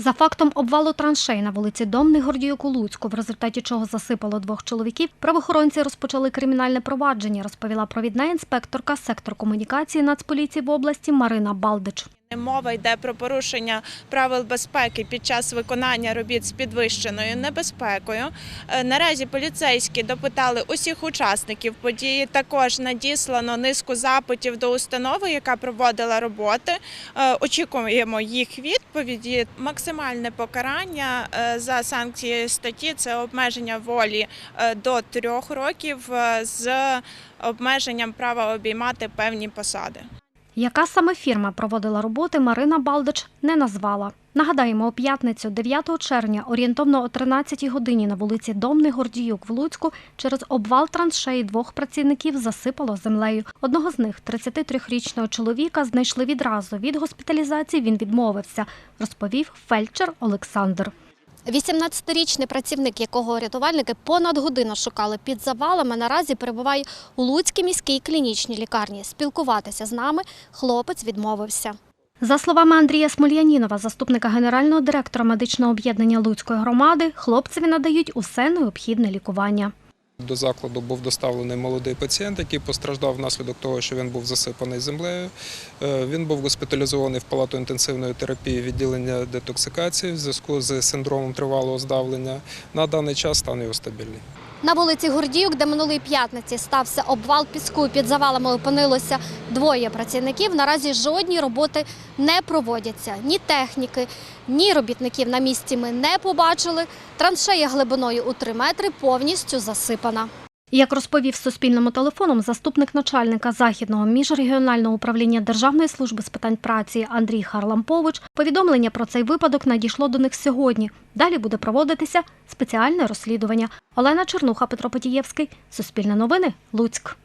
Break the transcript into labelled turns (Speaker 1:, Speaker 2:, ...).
Speaker 1: За фактом обвалу траншей на вулиці Домний Гордіюк у Луцьку, в результаті чого засипало двох чоловіків, правоохоронці розпочали кримінальне провадження, розповіла провідна інспекторка сектор комунікації Нацполіції в області Марина Балдич.
Speaker 2: Мова йде про порушення правил безпеки під час виконання робіт з підвищеною небезпекою. Е, Наразі поліцейські допитали усіх учасників події. Також надіслано низку запитів до установи, яка проводила роботи. Е, Очікуємо їх відповіді. Максимальне покарання е, за санкцією статті це обмеження волі до трьох років з обмеженням права обіймати певні посади.
Speaker 1: Яка саме фірма проводила роботи, Марина Балдич не назвала. Нагадаємо, у п'ятницю, 9 червня, орієнтовно о 13 годині на вулиці Домний Гордіюк в Луцьку через обвал траншеї двох працівників засипало землею. Одного з них, 33-річного чоловіка, знайшли відразу. Від госпіталізації він відмовився, розповів фельдшер Олександр. 18-річний працівник, якого рятувальники понад годину шукали під завалами, наразі перебуває у Луцькій міській клінічній лікарні. Спілкуватися з нами хлопець відмовився. За словами Андрія Смольянінова, заступника генерального директора медичного об'єднання Луцької громади, хлопцеві надають усе необхідне лікування.
Speaker 3: До закладу був доставлений молодий пацієнт, який постраждав внаслідок того, що він був засипаний землею. Е, Він був госпіталізований в палату інтенсивної терапії відділення детоксикації в зв'язку з синдромом тривалого здавлення. На даний час стан його стабільний.
Speaker 1: На вулиці Гордіюк, де минулої п'ятниці стався обвал піску, під завалами опинилося двоє працівників. Наразі жодні роботи не проводяться. Ні техніки, ні робітників на місці ми не побачили. Траншея глибиною у 3 метри повністю засипана. Як розповів Суспільному телефоном заступник начальника Західного міжрегіонального управління Державної служби з питань праці Андрій Харлампович, повідомлення про цей випадок надійшло до них сьогодні. Далі буде проводитися спеціальне розслідування. Олена Чернуха, Петро Потієвський, Суспільне новини, Луцьк.